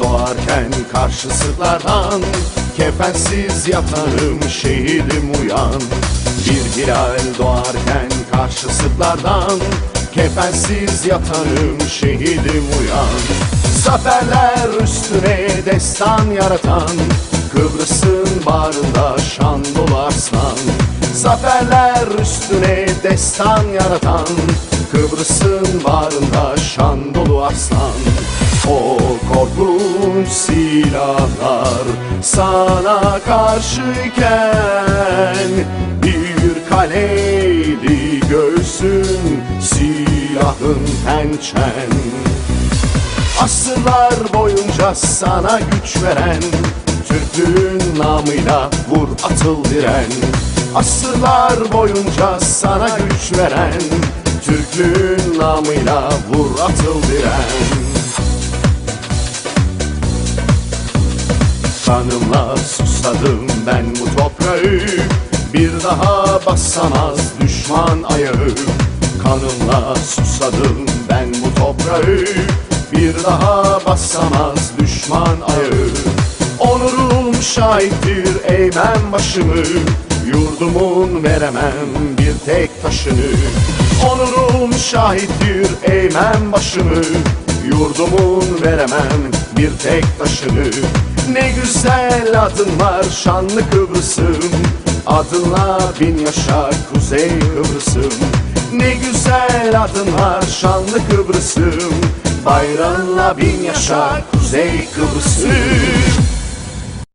doğarken karşısılardan Kefensiz yatarım şehidim uyan. Bir hilal doğarken karşısılardan Kefensiz yatarım şehidim uyan. Zaferler üstüne destan yaratan Kıbrıs'ın bağrında şan dolu Zaferler üstüne destan yaratan Kıbrıs'ın bağrında şan dolu arslan O silahlar sana karşıyken Bir kaleydi göğsün silahın pençen. Asırlar boyunca sana güç veren Türklüğün namıyla vur atıl diren. Asırlar boyunca sana güç veren Türklüğün namıyla vur atıl diren Kanımla susadım ben bu toprağı. Bir daha basamaz düşman ayağı. Kanımla susadım ben bu toprağı. Bir daha basamaz düşman ayağı. Onurum şahittir eğmem başımı. Yurdumun veremem bir tek taşını. Onurum şahittir eğmem başımı. Yurdumun veremem bir tek taşını Ne güzel adın var şanlı Kıbrıs'ım. Adınla bin yaşa Kuzey Kıbrıs'ım. Ne güzel adın var şanlı Kıbrıs'ım. Bayrağınla bin yaşa Kuzey Kıbrıs'ım